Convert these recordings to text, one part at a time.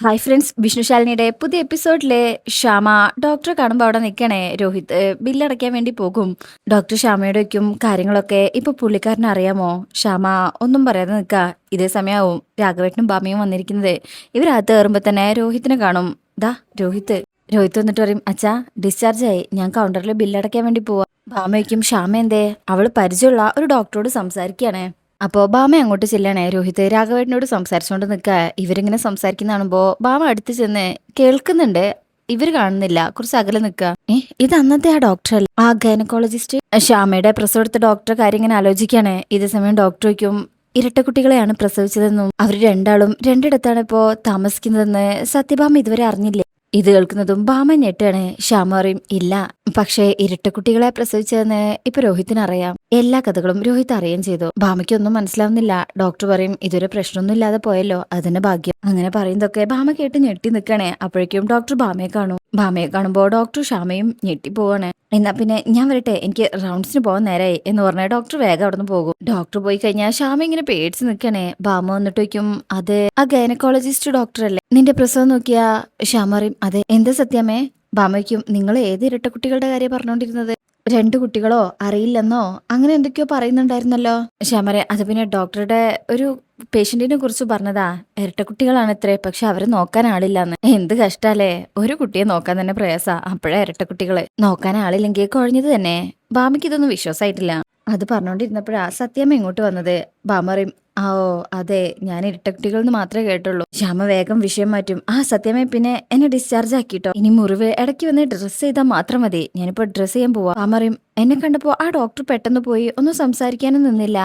Hi friends വിഷ്ണുശാലിനിയുടെ പുതിയ എപ്പിസോഡിലെ ശ്യാമ ഡോക്ടറെ കാണുമ്പോൾ അവിടെ നിൽക്കണേ. രോഹിത് ബില്ലടയ്ക്കാൻ വേണ്ടി പോകും. ഡോക്ടർ ശ്യാമയുടെയൊക്കെയും കാര്യങ്ങളൊക്കെ ഇപ്പൊ പുള്ളിക്കാരനെ അറിയാമോ? ശ്യാമ ഒന്നും പറയാതെ നിൽക്കുക ഇതേ സമയമാവും രാഘവേട്ടനും ബാമയും വന്നിരിക്കുന്നത്. ഇവരകത്ത് കയറുമ്പോൾ തന്നെ രോഹിത്തിനെ കാണും. ദാ രോഹിത് രോഹിത് വന്നിട്ട് പറയും അച്ഛാ ഡിസ്ചാർജ് ആയി. ഞാൻ കൗണ്ടറിൽ ബില്ലടയ്ക്കാൻ വേണ്ടി പോവാം. ബാമയ്ക്കും ശ്യാമ എന്തേ? അവൾ പരിചയമുള്ള ഒരു ഡോക്ടറോട് സംസാരിക്കുകയാണേ. അപ്പോ ബാമ അങ്ങോട്ട് ചെല്ലണേ. രോഹിത് രാഘവേട്ടനോട് സംസാരിച്ചുകൊണ്ട് നിൽക്കുക ഇവരിങ്ങനെ സംസാരിക്കുന്ന കാണുമ്പോ ബാമ അടുത്ത് ചെന്ന് കേൾക്കുന്നുണ്ട്. ഇവർ കാണുന്നില്ല. കുറച്ച് അകലെ നിൽക്കുക ഏ ഇത് അന്നത്തെ ആ ഡോക്ടർ അല്ല? ആ ഗൈനക്കോളജിസ്റ്റ് ശ്യാമയുടെ പ്രസവം എടുത്ത ഡോക്ടർ കാര്യം ഇങ്ങനെ ആലോചിക്കുകയാണ് ഇതേ സമയം ഡോക്ടർ വയ്ക്കും ഇരട്ടക്കുട്ടികളെയാണ് പ്രസവിച്ചതെന്നും? അവർ രണ്ടാളും രണ്ടിടത്താണ് ഇപ്പോ താമസിക്കുന്നതെന്ന്. സത്യഭാമ ഇതുവരെ അറിഞ്ഞില്ലേ? ഇത് കേൾക്കുന്നതും ബാമൻ ഞെട്ടാണ് ഷാമറിയും ഇല്ല. പക്ഷേ ഇരട്ടക്കുട്ടികളെ പ്രസവിച്ചതെന്ന് ഇപ്പൊ രോഹിത്തിന് അറിയാം. എല്ലാ കഥകളും രോഹിത് അറിയുകയും ചെയ്തു. ബാമയ്ക്കൊന്നും മനസ്സിലാവുന്നില്ല. ഡോക്ടർ പറയും ഇതൊരു പ്രശ്നമൊന്നും ഇല്ലാതെ പോയല്ലോ. അതിന്റെ ഭാഗ്യം. അങ്ങനെ പറയുന്നതൊക്കെ ബാമ കേട്ട് ഞെട്ടി നിൽക്കണേ. അപ്പോഴേക്കും ഡോക്ടർ ബാമയെ കാണും. ഭാമയെ കാണുമ്പോൾ ഡോക്ടർ ഷാമയും ഞെട്ടി പോവാണ്. എന്നാ പിന്നെ ഞാൻ വരട്ടെ എനിക്ക് റൗണ്ട്സിന് പോകാൻ നേരായി എന്ന് പറഞ്ഞ ഡോക്ടർ വേഗം അവിടെ നിന്ന് പോകും. ഡോക്ടർ പോയി കഴിഞ്ഞാൽ ഷാമ ഇങ്ങനെ പേടിച്ച് നിൽക്കണേ. ഭാമ വന്നിട്ട് വയ്ക്കും അതെ ആ ഗൈനക്കോളജിസ്റ്റ് ഡോക്ടർ അല്ലേ? നിന്റെ പ്രസവം നോക്കിയാ ഷാമ പറയും അതെ എന്താ സത്യമേ ഭാമയ്ക്കും നിങ്ങൾ ഏത് ഇരട്ട കുട്ടികളുടെ കാര്യം പറഞ്ഞുകൊണ്ടിരുന്നത് രണ്ട് കുട്ടികളോ? അറിയില്ലെന്നോ? അങ്ങനെ എന്തൊക്കെയോ പറയുന്നുണ്ടായിരുന്നല്ലോ. ശ്യാമരെ അത് പിന്നെ ഡോക്ടറുടെ ഒരു പേഷ്യന്റിനെ കുറിച്ച് പറഞ്ഞതാ ഇരട്ടക്കുട്ടികളാണത്രേ പക്ഷെ അവരെ നോക്കാൻ ആളില്ലാന്ന്. എന്ത് കഷ്ടാലേ ഒരു കുട്ടിയെ നോക്കാൻ തന്നെ പ്രയാസാ അപ്പോഴേ ഇരട്ടക്കുട്ടികൾ. നോക്കാൻ ആളില്ലെങ്കിൽ കുഴഞ്ഞത് തന്നെ. ബാമയ്ക്ക് ഇതൊന്നും വിശ്വാസമായിട്ടില്ല അത് പറഞ്ഞോണ്ടിരുന്നപ്പോഴാ സത്യമ്മ ഇങ്ങോട്ട് വന്നത്. ബാമറിയും ആ ഓ അതെ ഞാൻ ഇരട്ടക്കുട്ടികൾ എന്ന് മാത്രമേ കേട്ടുള്ളൂ. ശ്യാമ വേഗം വിഷയം മാറ്റും. ആ സത്യമേ പിന്നെ എന്നെ ഡിസ്ചാർജ് ആക്കിട്ടോ. ഇനി മുറിവ് ഇടയ്ക്ക് വന്ന് ഡ്രസ്സ് ചെയ്താൽ മാത്രം മതി. ഞാനിപ്പോ ഡ്രസ്സ് ചെയ്യാൻ പോവാ. ബാമറിയും എന്നെ കണ്ടപ്പോ ആ ഡോക്ടർ പെട്ടെന്ന് പോയി ഒന്നും സംസാരിക്കാനും നിന്നില്ല.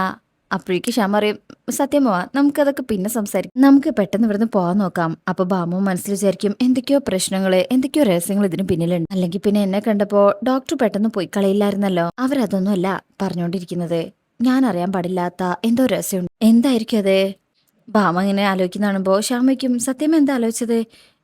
അപ്പോഴേക്ക് ശ്യാമ പറയും സത്യമാവാ നമുക്കതൊക്കെ പിന്നെ സംസാരിക്കാം. നമുക്ക് പെട്ടെന്ന് ഇവിടുന്ന് പോകാൻ നോക്കാം. അപ്പൊ ബാമു മനസ്സിൽ വിചാരിക്കും എന്തൊക്കെയോ പ്രശ്നങ്ങൾ എന്തൊക്കെയോ രഹസ്യങ്ങൾ ഇതിന് പിന്നിലുണ്ട്. അല്ലെങ്കിൽ പിന്നെ എന്നെ കണ്ടപ്പോ ഡോക്ടർ പെട്ടെന്ന് പോയി കളയില്ലായിരുന്നല്ലോ അവരതൊന്നും അല്ല പറഞ്ഞുകൊണ്ടിരിക്കുന്നത് ഞാൻ അറിയാൻ പാടില്ലാത്ത എന്തോ രഹസ്യമുണ്ട്. എന്തായിരിക്കും അതെ? ബാമ ഇങ്ങനെ ആലോചിക്കുന്ന കാണുമ്പോ ശ്യാമയ്ക്കും സത്യം എന്താ ആലോചിച്ചത്?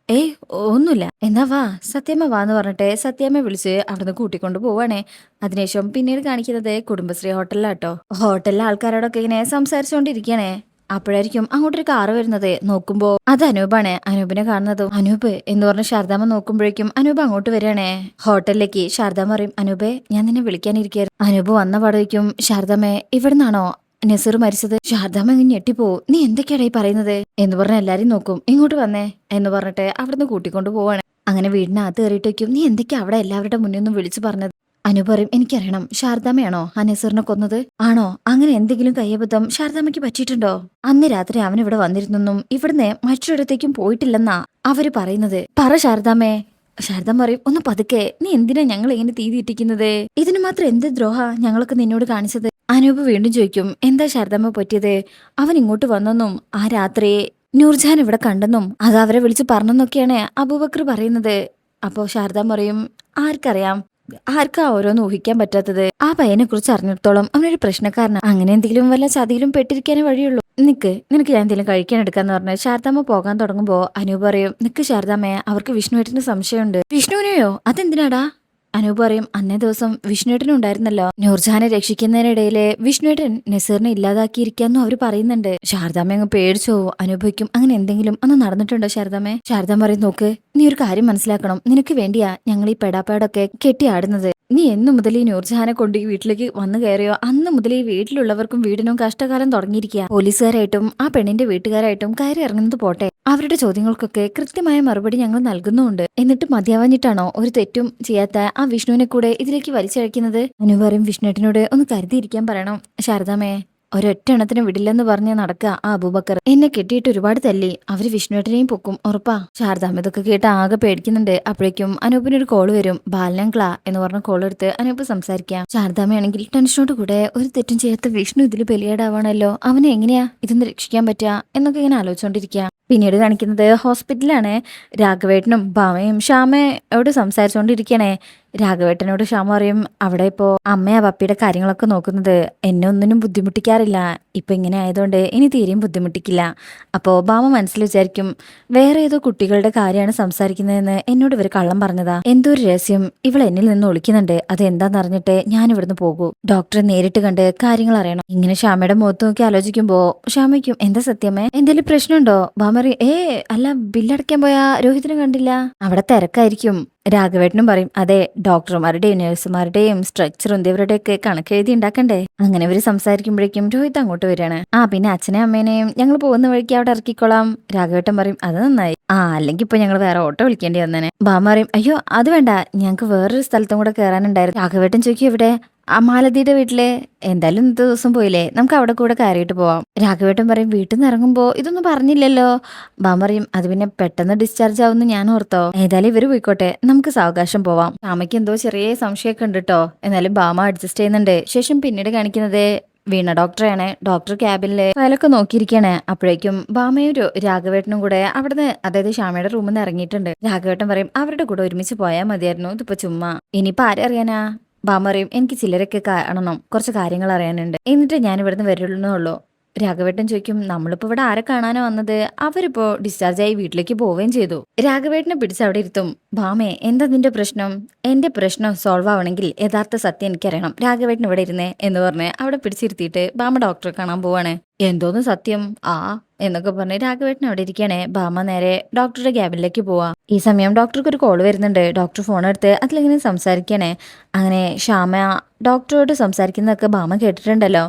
ഏയ് ഒന്നുമില്ല. എന്നാ വാ സത്യമ്മ വാന്ന് പറഞ്ഞിട്ട് സത്യമ്മ വിളിച്ച് അവിടുന്ന് കൂട്ടിക്കൊണ്ട് പോവാണേ. അതിനുശേഷം പിന്നീട് കാണിക്കുന്നത് കുടുംബശ്രീ ഹോട്ടലിലാട്ടോ. ഹോട്ടലിലെ ആൾക്കാരോടൊക്കെ ഇങ്ങനെ സംസാരിച്ചുകൊണ്ടിരിക്കണേ അപ്പോഴായിരിക്കും അങ്ങോട്ടൊരു കാറ് വരുന്നത്. നോക്കുമ്പോ അത് അനൂപാണ്. അനൂപിനെ കാണുന്നതും അനൂപ് എന്ന് പറഞ്ഞ് ശാരദാമ്മ നോക്കുമ്പോഴേക്കും അനൂപ് അങ്ങോട്ട് വരികയാണേ. ഹോട്ടലിലേക്ക് ശാരദാമ്മ പറയും അനൂപേ ഞാൻ നിന്നെ വിളിക്കാനിരിക്കായിരുന്നു അനൂപ് വന്ന പാടേക്കും ശാരദാമ്മേ ഇവിടുന്നാണോ? നസീർ മരിച്ചത് ശാരദാമ്മ ഞെട്ടിപ്പോ. നീ എന്തൊക്കെയാടായി പറയുന്നത്? എന്ന് പറഞ്ഞ എല്ലാരും നോക്കും. ഇങ്ങോട്ട് വന്നേ എന്ന് പറഞ്ഞിട്ട് അവിടുന്ന് കൂട്ടിക്കൊണ്ട് പോവാണ്. അങ്ങനെ വീടിനകത്ത് കയറിയിട്ടേക്കും നീ എന്തൊക്കെയാ അവിടെ എല്ലാവരുടെ മുന്നിൽ വിളിച്ചു പറഞ്ഞത്? അനു പറയും. എനിക്കറിയണം. ശാരദാമ്മയാണോ ആ നസീറിനെ കൊന്നത്? ആണോ? അങ്ങനെ എന്തെങ്കിലും കയ്യബദ്ധം ശാരദാമ്മയ്ക്ക് പറ്റിയിട്ടുണ്ടോ? അന്ന് രാത്രി അവൻ ഇവിടെ വന്നിരുന്നെന്നും ഇവിടുന്ന് മറ്റൊരിടത്തേക്കും പോയിട്ടില്ലെന്നാ അവർ പറയുന്നത്. പറ ശാരദാമ്മേ. ശാരദാമ്മ പറയും. ഒന്ന് പതുക്കെ. നീ എന്തിനാ ഞങ്ങൾ ഇങ്ങനെ തീ തീറ്റിക്കുന്നത്? ഇതിന് മാത്രം എന്ത് ദ്രോഹ ഞങ്ങളൊക്കെ നിന്നോട് കാണിച്ചത്? അനൂപ് വീണ്ടും ചോദിക്കും എന്താ ശാരദാമ്മ പറ്റിയത്? അവൻ ഇങ്ങോട്ട് വന്നെന്നും ആ രാത്രി നൂർജാൻ ഇവിടെ കണ്ടെന്നും അത് അവരെ വിളിച്ച് പറഞ്ഞെന്നൊക്കെയാണ് അബൂബക്കർ പറയുന്നത്. അപ്പോ ശാരദാമ്മ പറയും ആർക്കറിയാം ആർക്കാ ഓരോന്ന് ഊഹിക്കാൻ പറ്റാത്തത്? ആ പയ്യനെ കുറിച്ച് അറിഞ്ഞിടത്തോളം അവനൊരു പ്രശ്നക്കാരനാണ് അങ്ങനെ എന്തെങ്കിലും വല്ല ചതിയിലും പെട്ടിരിക്കാനേ വഴിയുള്ളൂ. നിക്ക് നിനക്ക് ഞാൻ എന്തെങ്കിലും കഴിക്കാൻ എടുക്കാന്ന് പറഞ്ഞ് ശാരദാമ്മ പോകാൻ തുടങ്ങുമ്പോ അനൂപ് പറയും നിക്ക് ശാരദാമ്മയെ അവർക്ക് വിഷ്ണുവേട്ടന് സംശയമുണ്ട്. വിഷ്ണുവിനെയോ? അതെന്തിനാടാ? അനൂപ് പറയും അന്നേ ദിവസം വിഷ്ണുവേട്ടൻ ഉണ്ടായിരുന്നല്ലോ നൂർജഹാനെ രക്ഷിക്കുന്നതിനിടയിലെ വിഷ്ണുവേട്ടൻ നസീറിനെ ഇല്ലാതാക്കിയിരിക്കാന്നും അവർ പറയുന്നുണ്ട്. ശാരദാമ്മ അങ്ങ് പേടിച്ചോ അനുഭവിക്കും അങ്ങനെ എന്തെങ്കിലും അന്ന് നടന്നിട്ടുണ്ടോ ശാരദാമ്മ? ശാരദാമ്മ പറയും നോക്ക് നീ ഒരു കാര്യം മനസ്സിലാക്കണം. നിനക്ക് വേണ്ടിയാ ഞങ്ങൾ ഈ പെടാപ്പാടൊക്കെ കെട്ടിയാടുന്നത് നീ എന്നു മുതൽ ഈ നൂർജഹാനെ കൊണ്ട് ഈ വീട്ടിലേക്ക് വന്നു കയറിയോ? അന്ന് മുതൽ ഈ വീട്ടിലുള്ളവർക്കും വീടിനും കഷ്ടകാലം തുടങ്ങിയിരിക്കുക പോലീസുകാരായിട്ടും ആ പെണ്ണിന്റെ വീട്ടുകാരായിട്ടും കയറി ഇറങ്ങുന്നത് പോട്ടെ. അവരുടെ ചോദ്യങ്ങൾക്കൊക്കെ കൃത്യമായ മറുപടി ഞങ്ങൾ നൽകുന്നുമുണ്ട്. എന്നിട്ട് മതിയാവാഞ്ഞിട്ടാണോ ഒരു തെറ്റും ചെയ്യാത്ത ആ വിഷ്ണുവിനെ കൂടെ ഇതിലേക്ക് വലിച്ചഴക്കുന്നത് അനു പറയും ഒന്ന് കരുതിയിരിക്കാൻ പറയണം. ശാരദാമേ ഒരൊറ്റ എണ്ണത്തിന് വിടില്ലെന്ന് പറഞ്ഞ് നടക്കുക ആ അബൂബക്കർ. എന്നെ കെട്ടിയിട്ട് ഒരുപാട് തല്ലി. അവർ വിഷ്ണുവേട്ടനെയും പൊക്കും. ഉറപ്പാ. ശാരദാമ്മ ഇതൊക്കെ കേട്ട് ആകെ പേടിക്കുന്നുണ്ട്. അപ്പോഴേക്കും അനൂപിനൊരു കോൾ വരും. ബാലൻ ക്ലാ എന്ന് പറഞ്ഞ കോൾ എടുത്ത് അനൂപ് സംസാരിക്കാം. ശാരദാമ്മയാണെങ്കിൽ ടെൻഷനോട് കൂടെ ഒരു തെറ്റും ചെയ്യാത്ത വിഷ്ണു ഇതിൽ ബലിയാടാവണല്ലോ. അവനെ എങ്ങനെയാ ഇതൊന്ന് രക്ഷിക്കാൻ പറ്റുക എന്നൊക്കെ ഇങ്ങനെ ആലോചിച്ചോണ്ടിരിക്കുക. പിന്നീട് കാണിക്കുന്നത് ഹോസ്പിറ്റലാണ് രാഘവേട്ടനും ഭാമയും ശ്യാമയോട് സംസാരിച്ചുകൊണ്ടിരിക്കണേ രാഘവേട്ടനോട് ക്ഷമ പറയും. അവിടെ ഇപ്പോ അമ്മയാ പപ്പിയുടെ കാര്യങ്ങളൊക്കെ നോക്കുന്നത്. എന്നെ ഒന്നിനും ബുദ്ധിമുട്ടിക്കാറില്ല. ഇപ്പൊ ഇങ്ങനെ ആയതുകൊണ്ട് ഇനി തീരെയും ബുദ്ധിമുട്ടിക്കില്ല. അപ്പോ ബാമ മനസ്സിൽ വിചാരിക്കും വേറെ ഏതോ കുട്ടികളുടെ കാര്യമാണ് സംസാരിക്കുന്നതെന്ന് എന്നോട് ഇവർ കള്ളം പറഞ്ഞതാ. എന്തോ ഒരു രഹസ്യം. ഇവൾ എന്നിൽ നിന്ന് ഒളിക്കുന്നുണ്ട്. അത് എന്താന്ന് അറിഞ്ഞിട്ട് ഞാൻ ഇവിടുന്ന് പോകൂ. ഡോക്ടറെ നേരിട്ട് കണ്ട് കാര്യങ്ങൾ അറിയണം. ഇങ്ങനെ ശ്യാമയുടെ മുഖത്ത് നോക്കി ആലോചിക്കുമ്പോ ശ്യാമയ്ക്കും എന്താ സത്യമേ? എന്തെങ്കിലും പ്രശ്നമുണ്ടോ? ബാമറി ഏ അല്ല ബില്ലടയ്ക്കാൻ പോയാ രോഹിതിനെ കണ്ടില്ല. അവിടെ തിരക്കായിരിക്കും. രാഘവേട്ടനും പറയും അതെ ഡോക്ടർമാരുടെയും നഴ്സുമാരുടെയും സ്ട്രക്ചറും ഇവരുടെയൊക്കെ കണക്ക് എഴുതി ഉണ്ടാക്കണ്ടേ? അങ്ങനെ ഇവർ സംസാരിക്കുമ്പോഴേക്കും രോഹിത് അങ്ങോട്ട് വരികയാണ്. ആ പിന്നെ അച്ഛനെ അമ്മേനെയും ഞങ്ങൾ പോകുന്ന വഴിക്ക് അവിടെ ഇറക്കിക്കോളാം. രാഘവേട്ടൻ പറയും അത് നന്നായി. ആ അല്ലെങ്കിൽ ഇപ്പൊ ഞങ്ങൾ വേറെ ഓട്ടോ വിളിക്കേണ്ടി വന്നേനെ. ബാമ പറയും അയ്യോ അത് വേണ്ട ഞങ്ങൾക്ക് വേറൊരു സ്ഥലത്തും കൂടെ കയറാനുണ്ടായിരുന്നു രാഘവേട്ടൻ ചോദിക്കും ഇവിടെ മാലതിയുടെ വീട്ടിലെ എന്തായാലും ഇന്നത്തെ ദിവസം പോയില്ലേ? നമുക്ക് അവിടെ കൂടെ കയറിയിട്ട് പോവാം. രാഘവേട്ടൻ പറയും വീട്ടിൽ നിന്ന് ഇറങ്ങുമ്പോ ഇതൊന്നും പറഞ്ഞില്ലല്ലോ? ബാം പറയും അത് പിന്നെ പെട്ടെന്ന് ഡിസ്ചാർജ് ആവുന്ന ഞാൻ ഓർത്തോ. ഏതായാലും ഇവർ പോയിക്കോട്ടെ നമുക്ക് സാവകാശം പോവാം. അമ്മയ്ക്ക് എന്തോ ചെറിയ സംശയമൊക്കെ ഉണ്ട് കേട്ടോ എന്നാലും ബാമ അഡ്ജസ്റ്റ് ചെയ്യുന്നുണ്ട്. ശേഷം പിന്നീട് കാണിക്കുന്നത് വീണ ഡോക്ടറെയാണ് ഡോക്ടർ ക്യാബിനിൽ ഫയലൊക്കെ നോക്കിയിരിക്കുകയാണ് അപ്പോഴേക്കും ബാമയും ഒരു രാഘവേട്ടനും കൂടെ അവിടുന്ന് അതായത് ശ്യാമയുടെ റൂമിൽ നിന്ന് ഇറങ്ങിയിട്ടുണ്ട്. രാഘവേട്ടൻ പറയും അവരുടെ കൂടെ ഒരുമിച്ച് പോയാൽ മതിയായിരുന്നു. ഇതിപ്പോ ചുമ്മാ. ഇനിയിപ്പോ ആരറിയാനാ ബാമ പറയും എനിക്ക് ചിലരൊക്കെ കാണണം. കുറച്ച് കാര്യങ്ങൾ അറിയാനുണ്ട്. എന്നിട്ട് ഞാൻ ഇവിടുന്ന് വരുള്ളൂ രാഘവേട്ടൻ ചോദിക്കും നമ്മളിപ്പോ ഇവിടെ ആരെ കാണാനോ വന്നത്? അവരിപ്പോ ഡിസ്ചാർജ് ആയി വീട്ടിലേക്ക് പോവുകയും ചെയ്തു. രാഘവേട്ടനെ പിടിച്ച് അവിടെ ഇരുത്തും. ഭാമേ എന്താ നിന്റെ പ്രശ്നം? എന്റെ പ്രശ്നം സോൾവ് ആവണമെങ്കിൽ യഥാർത്ഥ സത്യം എനിക്കറിയണം. രാഘവേട്ടൻ ഇവിടെ ഇരുന്നേ എന്ന് പറഞ്ഞ് അവിടെ പിടിച്ചിരുത്തിയിട്ട് ഭാമ ഡോക്ടറെ കാണാൻ പോവാണ്. എന്തോന്ന് സത്യം? ആ എന്നൊക്കെ പറഞ്ഞ് രാഘവേട്ടൻ അവിടെ ഇരിക്കണേ ഭാമ നേരെ ഡോക്ടറുടെ ക്യാബിനിലേക്ക് പോവാ. ഈ സമയം ഡോക്ടർക്ക് ഒരു കോൾ വരുന്നുണ്ട്. ഡോക്ടർ ഫോൺ എടുത്ത് അതിലിങ്ങനെ സംസാരിക്കണേ അങ്ങനെ ശ്യാമ ഡോക്ടറോട് സംസാരിക്കുന്നതൊക്കെ ഭാമ കേട്ടിട്ടുണ്ടല്ലോ.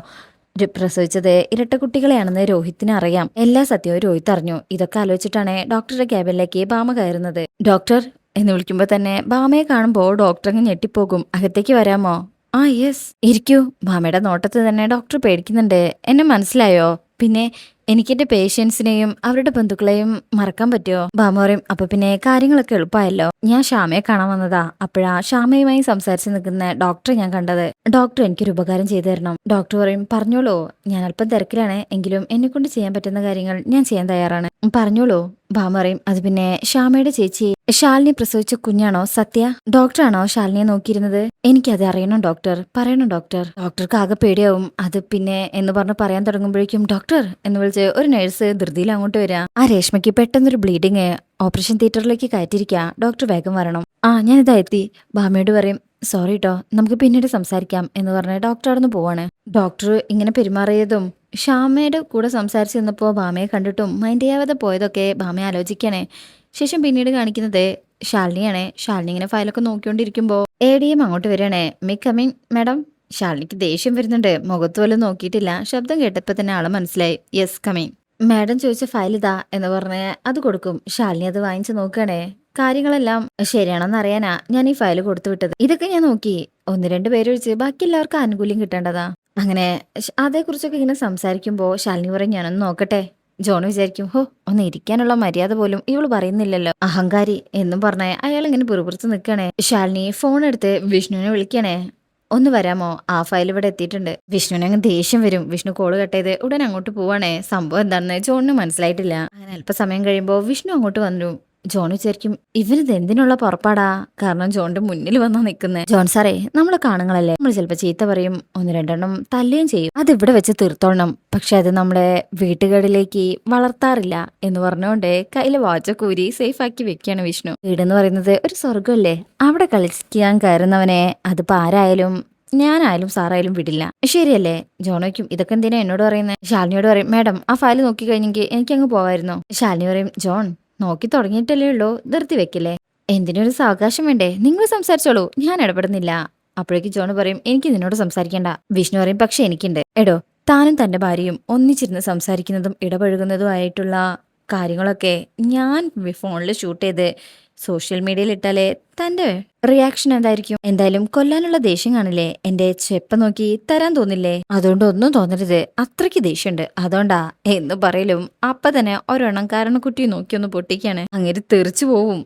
പ്രസവിച്ചത് ഇരട്ട കുട്ടികളെയാണെന്ന് രോഹിത്തിന് അറിയാം എല്ലാ സത്യവും രോഹിത് അറിഞ്ഞു. ഇതൊക്കെ ആലോചിച്ചിട്ടാണ് ഡോക്ടറുടെ ക്യാബിനിലേക്ക് ബാമ കയറുന്നത്. ഡോക്ടർ എന്ന് വിളിക്കുമ്പോൾ തന്നെ ബാമയെ കാണുമ്പോൾ ഡോക്ടർ അങ്ങ് ഞെട്ടിപ്പോകും. അകത്തേക്ക് വരാമോ? ആ യെസ്. ഇരിക്കൂ. ബാമയുടെ നോട്ടത്തിൽ തന്നെ ഡോക്ടർ പേടിക്കുന്നുണ്ട്. എന്നെ മനസ്സിലായോ? പിന്നെ എനിക്ക് എന്റെ പേഷ്യൻസിനെയും അവരുടെ ബന്ധുക്കളെയും മറക്കാൻ പറ്റുമോ ബാമോറിയും അപ്പൊ പിന്നെ കാര്യങ്ങളൊക്കെ എളുപ്പമായല്ലോ ഞാൻ ഷാമയെ കാണാൻ വന്നതാ. അപ്പോഴാ ഷാമയുമായി സംസാരിച്ച് നിൽക്കുന്ന ഡോക്ടറെ ഞാൻ കണ്ടത്. ഡോക്ടർ എനിക്കൊരു ഉപകാരം ചെയ്തു തരണം. ഡോക്ടർ പറയും പറഞ്ഞോളൂ. ഞാൻ അല്പം തിരക്കിലാണ് എങ്കിലും എന്നെ കൊണ്ട് ചെയ്യാൻ പറ്റുന്ന കാര്യങ്ങൾ ഞാൻ ചെയ്യാൻ തയ്യാറാണ്. പറഞ്ഞോളൂ. ഭാമ പറയും അത് പിന്നെ ശ്യാമയുടെ ചേച്ചി ശാലിനി പ്രസവിച്ച കുഞ്ഞാണോ സത്യ? ഡോക്ടറാണോ ശാലിനിയെ നോക്കിയിരുന്നത്? എനിക്കത് അറിയണം ഡോക്ടർ. പറയണം ഡോക്ടർ. ഡോക്ടർക്ക് ആകെ പേടിയാവും. അത് പിന്നെ എന്ന് പറഞ്ഞ് പറയാൻ തുടങ്ങുമ്പോഴേക്കും ഡോക്ടർ എന്ന് വിളിച്ച് ഒരു നഴ്സ് ധൃതിയിൽ അങ്ങോട്ട് വരാ ആ രേഷ്മയ്ക്ക് പെട്ടെന്നൊരു ബ്ലീഡിങ് ഓപ്പറേഷൻ തിയേറ്ററിലേക്ക് കയറ്റിരിക്കുക ഡോക്ടർ വേഗം വരണം. ആ ഞാനിതാ എത്തി. ഭാമയോട് പറയും. സോറി കേട്ടോ നമുക്ക് പിന്നീട് സംസാരിക്കാം എന്ന് പറഞ്ഞ് ഡോക്ടർ അവിടെ നിന്ന് പോവാണ്. ഡോക്ടർ ഇങ്ങനെ പെരുമാറിയതും ഷാമയുടെ കൂടെ സംസാരിച്ചു നിന്നപ്പോൾ ഭാമയെ കണ്ടിട്ടും മൈൻഡ് ചെയ്യാതെ പോയതൊക്കെ ഭാമയെ ആലോചിക്കണേ. ശേഷം പിന്നീട് കാണിക്കുന്നത് ഷാലിനിയാണ് ശാലിനി ഇങ്ങനെ ഫയലൊക്കെ നോക്കിക്കൊണ്ടിരിക്കുമ്പോൾ എ ഡി എം അങ്ങോട്ട് വരികയാണേ. മി കമ്മിങ് മാഡം ശാലിനിക്ക് ദേഷ്യം വരുന്നുണ്ട്. മുഖത്ത് പോലും നോക്കിയിട്ടില്ല. ശബ്ദം കേട്ടപ്പോൾ തന്നെ ആളെ മനസ്സിലായി. യെസ് കമ്മിങ് മാഡം ചോദിച്ച ഫയൽ ഇതാ എന്ന് പറഞ്ഞ് അത് കൊടുക്കും. ശാലിനി അത് വാങ്ങിച്ചു നോക്കുകയാണേ. കാര്യങ്ങളെല്ലാം ശരിയാണെന്ന് അറിയാനാ ഞാൻ ഈ ഫയൽ കൊടുത്തു വിട്ടത്. ഇതൊക്കെ ഞാൻ നോക്കി. ഒന്ന് രണ്ട് പേരൊഴിച്ച് ബാക്കി എല്ലാവർക്കും ആനുകൂല്യം കിട്ടേണ്ടതാ. അങ്ങനെ അതേക്കുറിച്ചൊക്കെ ഇങ്ങനെ സംസാരിക്കുമ്പോൾ ശാലിനി പറയും ഞാനൊന്ന് നോക്കട്ടെ. ജോൺ വിചാരിക്കും ഹോ ഒന്ന് ഇരിക്കാനുള്ള മര്യാദ പോലും ഇവൾ പറയുന്നില്ലല്ലോ. അഹങ്കാരി എന്നും പറഞ്ഞേ അയാൾ ഇങ്ങനെ പുറപുറത്ത് നിൽക്കണേ ശാലിനി ഫോൺ എടുത്ത് വിഷ്ണുവിനെ വിളിക്കണേ. ഒന്ന് വരാമോ? ആ ഫയൽ ഇവിടെ എത്തിയിട്ടുണ്ട്. വിഷ്ണുവിന് അങ്ങ് ദേഷ്യം വരും. വിഷ്ണു കോൾ കട്ട് ചെയ്ത് ഉടൻ അങ്ങോട്ട് പോവാണേ. സംഭവം എന്താണെന്ന് ജോണിന് മനസ്സിലായിട്ടില്ല. അങ്ങനെ അല്പസമയം കഴിയുമ്പോൾ വിഷ്ണു അങ്ങോട്ട് വന്നു. ജോൺ വിചാരിക്കും ഇവരിത് എന്തിനുള്ള പുറപ്പാടാ? കാരണം ജോണിന്റെ മുന്നിൽ വന്നാ നിൽക്കുന്നത് ജോൺ സാറേ നമ്മളെ കാണുങ്ങളല്ലേ? നമ്മൾ ചിലപ്പോ ചീത്ത പറയും ഒന്ന് രണ്ടെണ്ണം തല്ലുകയും ചെയ്യും. അത് ഇവിടെ വെച്ച് തീർത്തോണം. പക്ഷെ അത് നമ്മളെ വീട്ടുകളിലേക്ക് വളർത്താറില്ല എന്ന് പറഞ്ഞുകൊണ്ട് കയ്യിലെ വാച്ചൊക്കെ ഊരി സേഫ് ആക്കി വെക്കുകയാണ് വിഷ്ണു. വീട് എന്ന് പറയുന്നത് ഒരു സ്വർഗമല്ലേ അവിടെ കളിക്കാൻ കയറുന്നവനെ അതിപ്പോ ആരായാലും ഞാനായാലും സാറായാലും വിടില്ല. ശരിയല്ലേ? ജോണോയ്ക്കും ഇതൊക്കെ എന്തിനാ എന്നോട് പറയുന്നത് ശാലിനിയോട് പറയും മാഡം ആ ഫയൽ നോക്കി കഴിഞ്ഞെങ്കിൽ എനിക്ക് അങ്ങ് പോവായിരുന്നു? ശാലിനി പറയും ജോൺ നോക്കി തുടങ്ങിയിട്ടല്ലേ ഉള്ളൂ. ധൃതി വെക്കില്ലേ? എന്തിനൊരു സാവകാശം വേണ്ടേ? നിങ്ങൾ സംസാരിച്ചോളൂ. ഞാൻ ഇടപെടുന്നില്ല. അപ്പോഴേക്ക് ജോൺ പറയും എനിക്ക് നിന്നോട് സംസാരിക്കണ്ട. വിഷ്ണു പറയും പക്ഷെ എനിക്കുണ്ട്. എടോ താനും തന്റെ ഭാര്യയും ഒന്നിച്ചിരുന്ന് സംസാരിക്കുന്നതും ഇടപഴകുന്നതുമായിട്ടുള്ള കാര്യങ്ങളൊക്കെ ഞാൻ ഫോണിൽ ഷൂട്ട് ചെയ്ത് സോഷ്യൽ മീഡിയയിൽ ഇട്ടാലേ തന്റെ റിയാക്ഷൻ എന്തായിരിക്കും? എന്തായാലും കൊല്ലാനുള്ള ദേഷ്യം കാണില്ലേ? എന്റെ ചെപ്പ നോക്കി തരാൻ തോന്നില്ലേ? അതുകൊണ്ട് ഒന്നും തോന്നരുത്. അത്രയ്ക്ക് ദേഷ്യമുണ്ട്. അതുകൊണ്ടാ എന്ന് പറയലും അപ്പൊ തന്നെ ഒരെണ്ണം നോക്കി ഒന്ന് പൊട്ടിക്കാണ്. അങ്ങനെ തെറിച്ചു പോവും.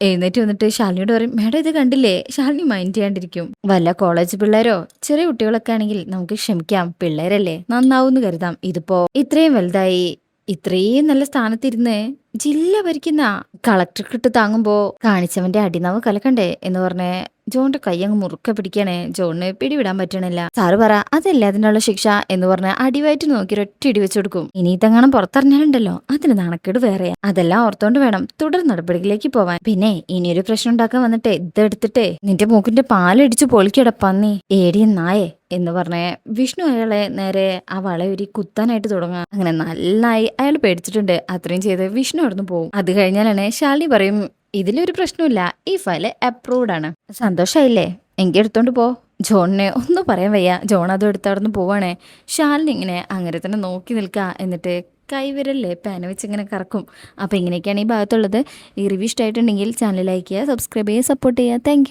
എഴുന്നേറ്റ് വന്നിട്ട് ശാലിനിയോട് പറയും മേഡം ഇത് കണ്ടില്ലേ? ശാലിനി മൈൻഡ് ചെയ്യാണ്ടിരിക്കും. വല്ല കോളേജ് പിള്ളേരോ ചെറിയ കുട്ടികളൊക്കെ ആണെങ്കിൽ നമുക്ക് ക്ഷമിക്കാം. പിള്ളേരല്ലേ? നന്നാവും എന്ന് കരുതാം. ഇതിപ്പോ ഇത്രയും വലുതായി ഇത്രയും നല്ല സ്ഥാനത്തിരുന്ന് ജില്ല ഭരിക്കുന്ന കളക്ടർക്കിട്ട് താങ്ങുമ്പോ കാണിച്ചവന്റെ അടിനാവ് കലക്കണ്ടേ എന്ന് പറഞ്ഞ് ജോണിന്റെ കൈ അങ്ങ് മുറുക്കെ പിടിക്കണേ ജോണിന് പിടിവിടാൻ പറ്റണില്ല. സാറ് പറ അതല്ലേ അതിനുള്ള ശിക്ഷ എന്ന് പറഞ്ഞ് അടിവായിട്ട് നോക്കി ഒറ്റ ഇടി വെച്ചു കൊടുക്കും. ഇനി ഇതെങ്ങാനും പുറത്തറിഞ്ഞാലുണ്ടല്ലോ അതിന് നാണക്കേട് വേറെയാ അതെല്ലാം ഓർത്തോണ്ട് വേണം തുടർ നടപടികളിലേക്ക് പോവാൻ. പിന്നെ ഇനിയൊരു പ്രശ്നം ഉണ്ടാക്കാൻ വന്നിട്ടേ ഇതെടുത്തിട്ടേ. നിന്റെ മൂക്കിന്റെ പാലടിച്ച് പൊളിക്കട പന്നി. ഏടിയ നായേ എന്ന് പറഞ്ഞ് വിഷ്ണു അയാളെ നേരെ ആ വളയൊരി കുത്താനായിട്ട് തുടങ്ങുക. അങ്ങനെ നന്നായി അയാൾ പേടിച്ചിട്ടുണ്ട്. അത്രയും ചെയ്ത് വിഷ്ണു അവിടുന്ന് പോകും അത് കഴിഞ്ഞാലാണ് ശാലിനി പറയും ഇതിലൊരു പ്രശ്നമില്ല ഈ ഫയൽ അപ്രൂവ്ഡ് ആണ്. സന്തോഷമായില്ലേ എങ്കിൽ എടുത്തോണ്ട് പോ. ജോണിനെ ഒന്നും പറയാൻ വയ്യ. ജോൺ അതും എടുത്തവിടുന്ന് പോവാണേ. ശാലിനി ഇങ്ങനെ അങ്ങനെ തന്നെ നോക്കി നിൽക്കുക എന്നിട്ട് കൈവിരല്ലേ പേന വെച്ച് ഇങ്ങനെ കറക്കും. അപ്പോൾ ഇങ്ങനെയൊക്കെയാണ് ഈ ഭാഗത്തുള്ളത്. ഈ റിവ്യൂ ഇഷ്ടമായിട്ടുണ്ടെങ്കിൽ ചാനൽ ലൈക്ക് ചെയ്യുക സബ്സ്ക്രൈബ് ചെയ്യുക സപ്പോർട്ട് ചെയ്യുക. താങ്ക്